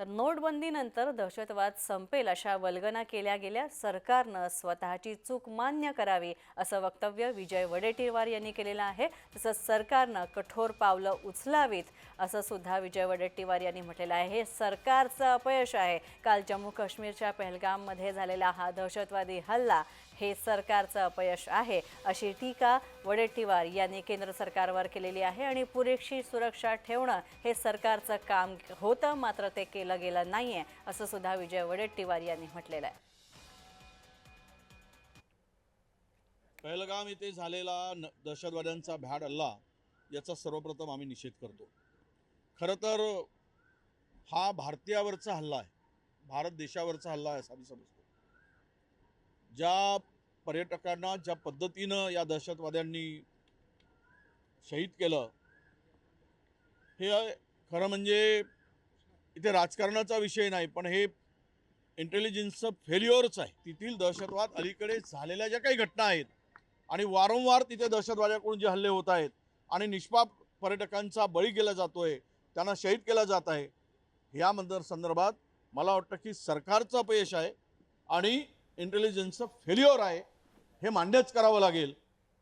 तर नोटबंदीनंतर दहशतवाद संपेल अशा वल्गना केल्या गेल्या. सरकारनं स्वतःची चूक मान्य करावी असं वक्तव्य विजय वडेट्टीवार यांनी केलेलं आहे. तसंच सरकारनं कठोर पावलं उचलावीत असं सुद्धा विजय वडेट्टीवार यांनी म्हटलेलं आहे. हे सरकारचं अपयश आहे. काल जम्मू काश्मीरच्या पहलगाममध्ये झालेला हा दहशतवादी हल्ला हे सरकारचं अपयश आहे अशी टीका वडेट्टीवार यांनी केंद्र सरकारवर केलेली आहे आणि पुरेशी सुरक्षा ठेवणं हे सरकारचं काम होतं मात्र ते केलं गेलं नाहीये असं सुद्धा विजय वडेट्टीवार यांनी म्हटलेलं आहे. पहलगाम येथे झालेला न दहशतवाद्यांचा भ्याड हल्ला याचा सर्वप्रथम आम्ही निषेध करतो. खरं तर हा भारतीयावरचा हल्ला आहे भारत देशावरचा हल्ला आहे असं आम्ही समजतो. ज्या पर्यटकांना ज्या पद्धतीनं या दहशतवाद्यांनी शहीद केलं हे खरं म्हणजे इथे राजकारणाचा विषय नाही पण हे इंटेलिजन्सचं फेल्युअरच आहे. तेथील दहशतवाद अलीकडे झालेल्या ज्या काही घटना आहेत आणि वारंवार तिथे दहशतवाद्याकडून जे हल्ले होत आहेत आणि निष्पाप पर्यटकांचा बळी केला जातोय त्यांना शहीद केला जात आहे ह्या मंदर संदर्भात मला वाटतं की सरकारचं अपयश आहे आणि इंटेलिजन्सचं फेल्युअर आहे. हे मान्यच करावं लागेल.